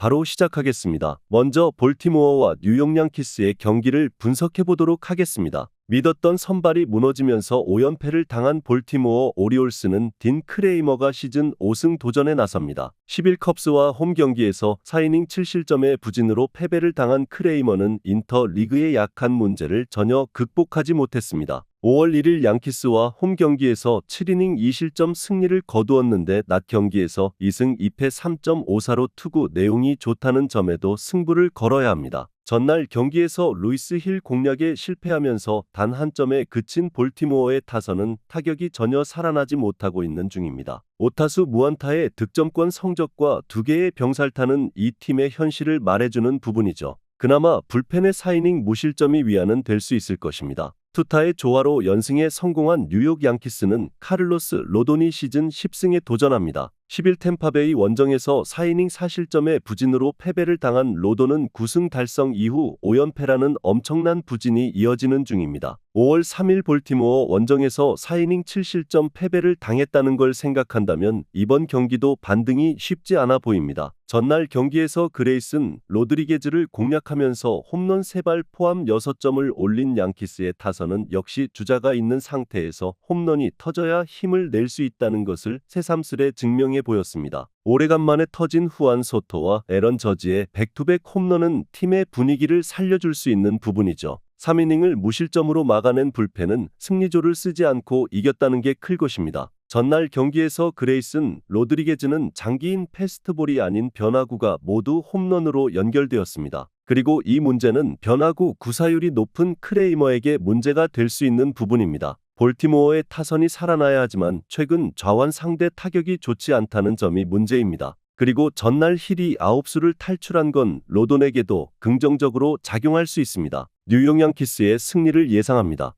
바로 시작하겠습니다. 먼저 볼티모어와 뉴욕 양키스의 경기를 분석해 보도록 하겠습니다. 믿었던 선발이 무너지면서 5연패를 당한 볼티모어 오리올스는 딘 크레이머가 시즌 5승 도전에 나섭니다. 11컵스와 홈 경기에서 4이닝 7실점의 부진으로 패배를 당한 크레이머는 인터 리그의 약한 문제를 전혀 극복하지 못했습니다. 5월 1일 양키스와 홈 경기에서 7이닝 2실점 승리를 거두었는데 낮 경기에서 2승 2패 3.54로 투구 내용이 좋다는 점에도 승부를 걸어야 합니다. 전날 경기에서 루이스 힐 공략에 실패하면서 단 한 점에 그친 볼티모어의 타선은 타격이 전혀 살아나지 못하고 있는 중입니다. 오타수 무안타의 득점권 성적과 두 개의 병살타는 이 팀의 현실을 말해주는 부분이죠. 그나마 불펜의 4이닝 무실점이 위안은 될 수 있을 것입니다. 투타의 조화로 연승에 성공한 뉴욕 양키스는 카를로스 로돈이 시즌 10승에 도전합니다. 10일 템파베이 원정에서 4이닝 4실점의 부진으로 패배를 당한 로돈은 9승 달성 이후 5연패라는 엄청난 부진이 이어지는 중입니다. 5월 3일 볼티모어 원정에서 4이닝 7실점 패배를 당했다는 걸 생각한다면 이번 경기도 반등이 쉽지 않아 보입니다. 전날 경기에서 그레이슨 로드리게즈를 공략하면서 홈런 3발 포함 6점을 올린 양키스의 타선은 역시 주자가 있는 상태에서 홈런이 터져야 힘을 낼 수 있다는 것을 새삼스레 증명해 보였습니다. 오래간만에 터진 후안 소토와 에런 저지의 백투백 홈런은 팀의 분위기를 살려줄 수 있는 부분이죠. 3이닝을 무실점으로 막아낸 불펜은 승리조를 쓰지 않고 이겼다는 게 클 것입니다. 전날 경기에서 그레이슨, 로드리게즈는 장기인 패스트볼이 아닌 변화구가 모두 홈런으로 연결되었습니다. 그리고 이 문제는 변화구 구사율이 높은 크레이머에게 문제가 될 수 있는 부분입니다. 볼티모어의 타선이 살아나야 하지만 최근 좌완 상대 타격이 좋지 않다는 점이 문제입니다. 그리고 전날 힐이 9수를 탈출한 건 로돈에게도 긍정적으로 작용할 수 있습니다. 뉴욕 양키스의 승리를 예상합니다.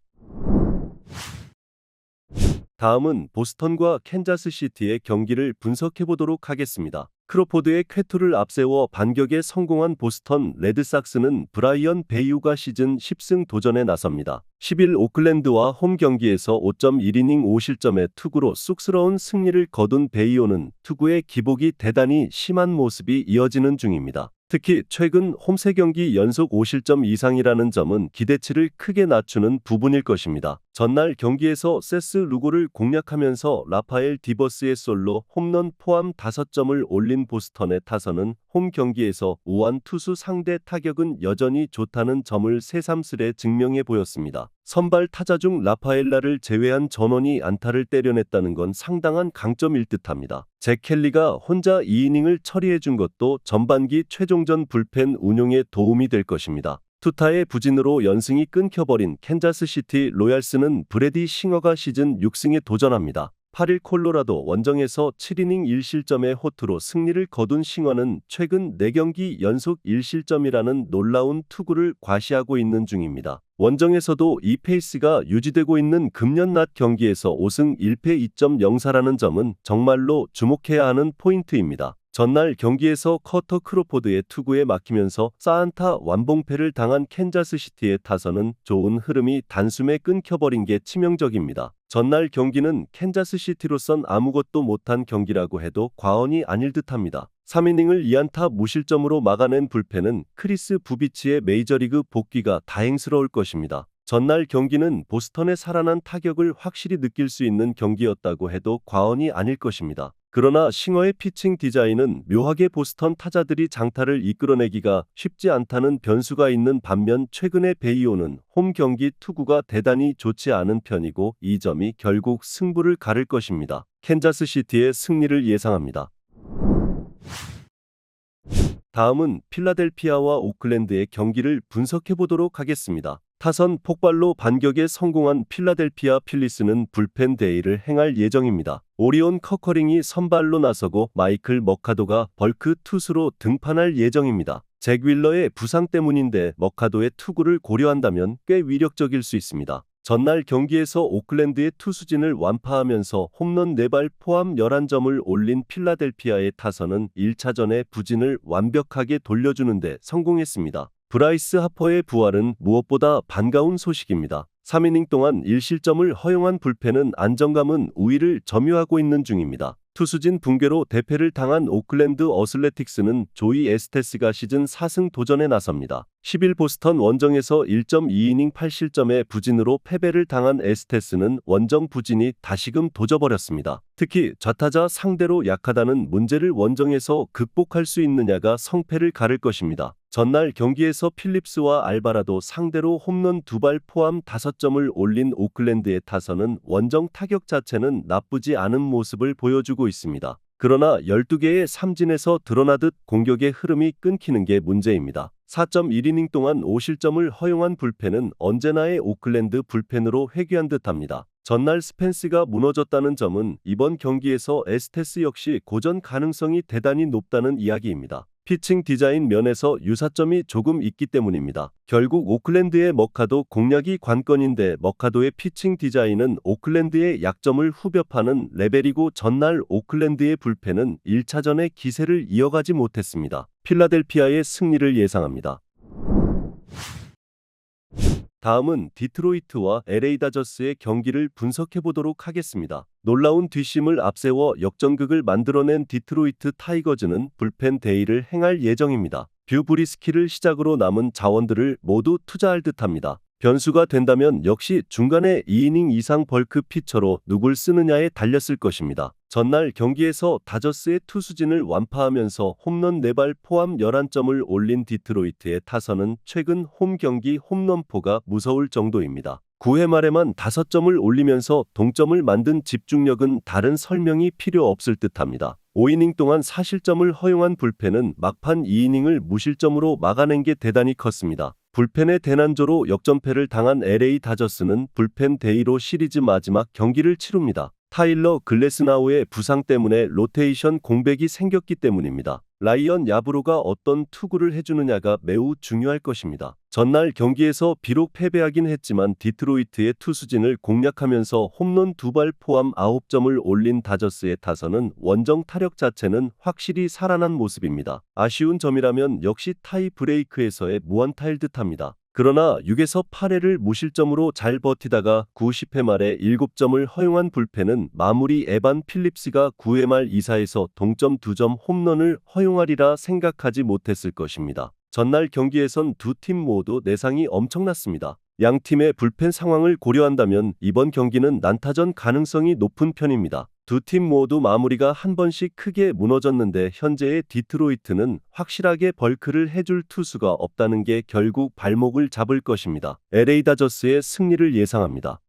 다음은 보스턴과 캔자스시티의 경기를 분석해 보도록 하겠습니다. 크로포드의 쾌투를 앞세워 반격에 성공한 보스턴 레드삭스는 브라이언 베이우가 시즌 10승 도전에 나섭니다. 10일 오클랜드와 홈 경기에서 5.1이닝 5실점의 투구로 쑥스러운 승리를 거둔 베이오는 투구의 기복이 대단히 심한 모습이 이어지는 중입니다. 특히 최근 홈세 경기 연속 5실점 이상이라는 점은 기대치를 크게 낮추는 부분일 것입니다. 전날 경기에서 세스 루고를 공략하면서 라파엘 디버스의 솔로 홈런 포함 5점을 올린 보스턴의 타선은 홈 경기에서 우한 투수 상대 타격은 여전히 좋다는 점을 새삼스레 증명해 보였습니다. 선발 타자 중 라파엘라를 제외한 전원이 안타를 때려냈다는 건 상당한 강점일 듯합니다. 잭 켈리가 혼자 2이닝을 처리해 준 것도 전반기 최종전 불펜 운용에 도움이 될 것입니다. 투타의 부진으로 연승이 끊겨버린 캔자스시티 로얄스는 브레디 싱어가 시즌 6승에 도전합니다. 8일 콜로라도 원정에서 7이닝 1실점의 호투로 승리를 거둔 싱어는 최근 4경기 연속 1실점이라는 놀라운 투구를 과시하고 있는 중입니다. 원정에서도 이 페이스가 유지되고 있는 금년 낮 경기에서 5승 1패 2.04라는 점은 정말로 주목해야 하는 포인트입니다. 전날 경기에서 커터 크로포드의 투구에 막히면서 사안타 완봉패를 당한 캔자스시티의 타선은 좋은 흐름이 단숨에 끊겨버린 게 치명적입니다. 전날 경기는 캔자스시티로선 아무것도 못한 경기라고 해도 과언이 아닐 듯합니다. 3이닝을 2안타 무실점으로 막아낸 불펜은 크리스 부비치의 메이저리그 복귀가 다행스러울 것입니다. 전날 경기는 보스턴의 살아난 타격을 확실히 느낄 수 있는 경기였다고 해도 과언이 아닐 것입니다. 그러나 싱어의 피칭 디자인은 묘하게 보스턴 타자들이 장타를 이끌어내기가 쉽지 않다는 변수가 있는 반면 최근의 베이오는 홈 경기 투구가 대단히 좋지 않은 편이고 이 점이 결국 승부를 가를 것입니다. 캔자스 시티의 승리를 예상합니다. 다음은 필라델피아와 오클랜드의 경기를 분석해 보도록 하겠습니다. 타선 폭발로 반격에 성공한 필라델피아 필리스는 불펜 데이를 행할 예정입니다. 오리온 커커링이 선발로 나서고 마이클 머카도가 벌크 투수로 등판할 예정입니다. 잭 윌러의 부상 때문인데 머카도의 투구를 고려한다면 꽤 위력적일 수 있습니다. 전날 경기에서 오클랜드의 투수진을 완파하면서 홈런 4발 포함 11점을 올린 필라델피아의 타선은 1차전의 부진을 완벽하게 돌려주는데 성공했습니다. 브라이스 하퍼의 부활은 무엇보다 반가운 소식입니다. 3이닝 동안 1실점을 허용한 불펜은 안정감은 우위를 점유하고 있는 중입니다. 투수진 붕괴로 대패를 당한 오클랜드 어슬레틱스는 조이 에스테스가 시즌 4승 도전에 나섭니다. 10일 보스턴 원정에서 1.2이닝 8실점의 부진으로 패배를 당한 에스테스는 원정 부진이 다시금 도져버렸습니다. 특히 좌타자 상대로 약하다는 문제를 원정에서 극복할 수 있느냐가 성패를 가를 것입니다. 전날 경기에서 필립스와 알바라도 상대로 홈런 두 발 포함 5점을 올린 오클랜드의 타선은 원정 타격 자체는 나쁘지 않은 모습을 보여주고 있습니다. 그러나 12개의 삼진에서 드러나듯 공격의 흐름이 끊기는 게 문제입니다. 4.1이닝 동안 5실점을 허용한 불펜은 언제나의 오클랜드 불펜으로 회귀한 듯합니다. 전날 스펜스가 무너졌다는 점은 이번 경기에서 에스테스 역시 고전 가능성이 대단히 높다는 이야기입니다. 피칭 디자인 면에서 유사점이 조금 있기 때문입니다. 결국 오클랜드의 머카도 공략이 관건인데 머카도의 피칭 디자인은 오클랜드의 약점을 후벼 파는 레벨이고 전날 오클랜드의 불펜은 1차전의 기세를 이어가지 못했습니다. 필라델피아의 승리를 예상합니다. 다음은 디트로이트와 LA 다저스의 경기를 분석해 보도록 하겠습니다. 놀라운 뒷심을 앞세워 역전극을 만들어낸 디트로이트 타이거즈는 불펜 데이를 행할 예정입니다. 뷰 브리스키를 시작으로 남은 자원들을 모두 투자할 듯합니다. 변수가 된다면 역시 중간에 2이닝 이상 벌크 피처로 누굴 쓰느냐에 달렸을 것입니다. 전날 경기에서 다저스의 투수진을 완파하면서 홈런 4발 포함 11점을 올린 디트로이트의 타선은 최근 홈 경기 홈런포가 무서울 정도입니다. 9회 말에만 5점을 올리면서 동점을 만든 집중력은 다른 설명이 필요 없을 듯합니다. 5이닝 동안 4실점을 허용한 불펜은 막판 2이닝을 무실점으로 막아낸 게 대단히 컸습니다. 불펜의 대난조로 역전패를 당한 LA 다저스는 불펜 데이로 시리즈 마지막 경기를 치릅니다. 타일러 글래스나우의 부상 때문에 로테이션 공백이 생겼기 때문입니다. 라이언 야브로가 어떤 투구를 해주느냐가 매우 중요할 것입니다. 전날 경기에서 비록 패배하긴 했지만 디트로이트의 투수진을 공략하면서 홈런 두 발 포함 9점을 올린 다저스의 타선은 원정 타력 자체는 확실히 살아난 모습입니다. 아쉬운 점이라면 역시 타이 브레이크에서의 무안타일 듯합니다. 그러나 6에서 8회를 무실점으로 잘 버티다가 90회 말에 7점을 허용한 불펜은 마무리 에반 필립스가 9회 말 2사에서 동점 2점 홈런을 허용하리라 생각하지 못했을 것입니다. 전날 경기에선 두 팀 모두 내상이 엄청났습니다. 양 팀의 불펜 상황을 고려한다면 이번 경기는 난타전 가능성이 높은 편입니다. 두 팀 모두 마무리가 한 번씩 크게 무너졌는데 현재의 디트로이트는 확실하게 벌크를 해줄 투수가 없다는 게 결국 발목을 잡을 것입니다. LA 다저스의 승리를 예상합니다.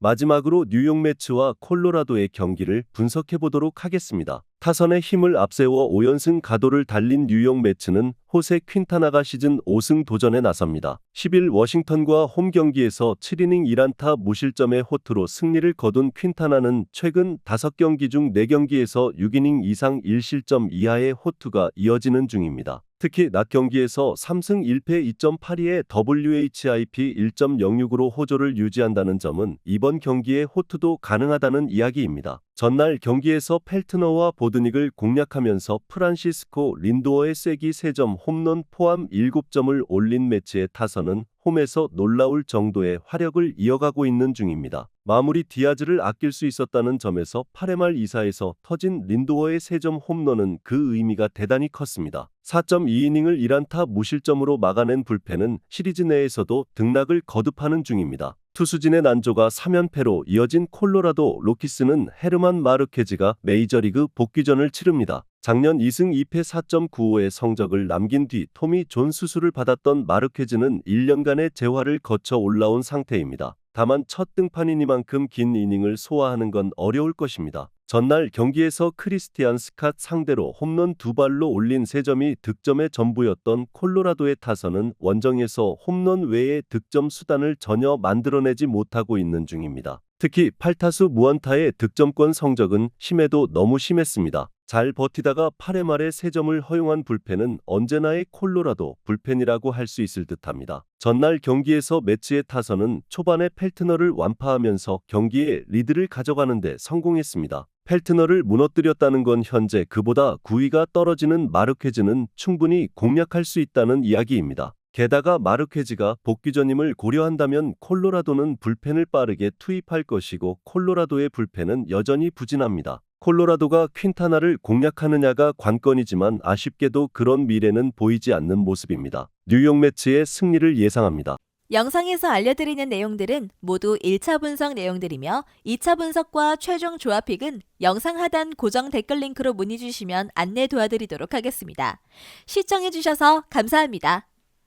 마지막으로 뉴욕 매츠와 콜로라도의 경기를 분석해 보도록 하겠습니다. 타선의 힘을 앞세워 5연승 가도를 달린 뉴욕 매츠는 호세 퀸타나가 시즌 5승 도전에 나섭니다. 10일 워싱턴과 홈 경기에서 7이닝 1안타 무실점의 호투로 승리를 거둔 퀸타나는 최근 5경기 중 4경기에서 6이닝 이상 1실점 이하의 호투가 이어지는 중입니다. 특히 낮 경기에서 3승 1패 2.82의 WHIP 1.06으로 호조를 유지한다는 점은 이번 경기의 호투도 가능하다는 이야기입니다. 전날 경기에서 펠트너와 보드닉을 공략하면서 프란시스코 린도어의 쐐기 3점 홈런 포함 7점을 올린 매치의 타선은 홈에서 놀라울 정도의 화력을 이어가고 있는 중입니다. 마무리 디아즈를 아낄 수 있었다는 점에서 8회 말 2사에서 터진 린도어의 3점 홈런은 그 의미가 대단히 컸습니다. 4.2이닝을 1안타 무실점으로 막아낸 불펜은 시리즈 내에서도 등락을 거듭하는 중입니다. 투수진의 난조가 3연패로 이어진 콜로라도 로키스는 헤르만 마르케즈가 메이저리그 복귀전을 치릅니다. 작년 2승 2패 4.95의 성적을 남긴 뒤 토미 존 수술을 받았던 마르케즈는 1년간의 재활을 거쳐 올라온 상태입니다. 다만 첫 등판이니만큼 긴 이닝을 소화하는 건 어려울 것입니다. 전날 경기에서 크리스티안 스캇 상대로 홈런 두 발로 올린 3점이 득점의 전부였던 콜로라도의 타선은 원정에서 홈런 외의 득점 수단을 전혀 만들어내지 못하고 있는 중입니다. 특히 8타수 무안타의 득점권 성적은 심해도 너무 심했습니다. 잘 버티다가 8회 말에 3점을 허용한 불펜은 언제나의 콜로라도 불펜이라고 할 수 있을 듯합니다. 전날 경기에서 매치의 타선은 초반에 펠트너를 완파하면서 경기에 리드를 가져가는데 성공했습니다. 펠트너를 무너뜨렸다는 건 현재 그보다 구위가 떨어지는 마르케즈는 충분히 공략할 수 있다는 이야기입니다. 게다가 마르퀘즈가 복귀전임을 고려한다면 콜로라도는 불펜을 빠르게 투입할 것이고 콜로라도의 불펜은 여전히 부진합니다. 콜로라도가 퀸타나를 공략하느냐가 관건이지만 아쉽게도 그런 미래는 보이지 않는 모습입니다. 뉴욕 매치의 승리를 예상합니다. 영상에서 알려드리는 내용들은 모두 1차 분석 내용들이며 2차 분석과 최종 조합픽은 영상 하단 고정 댓글 링크로 문의 주시면 안내 도와드리도록 하겠습니다. 시청해주셔서 감사합니다.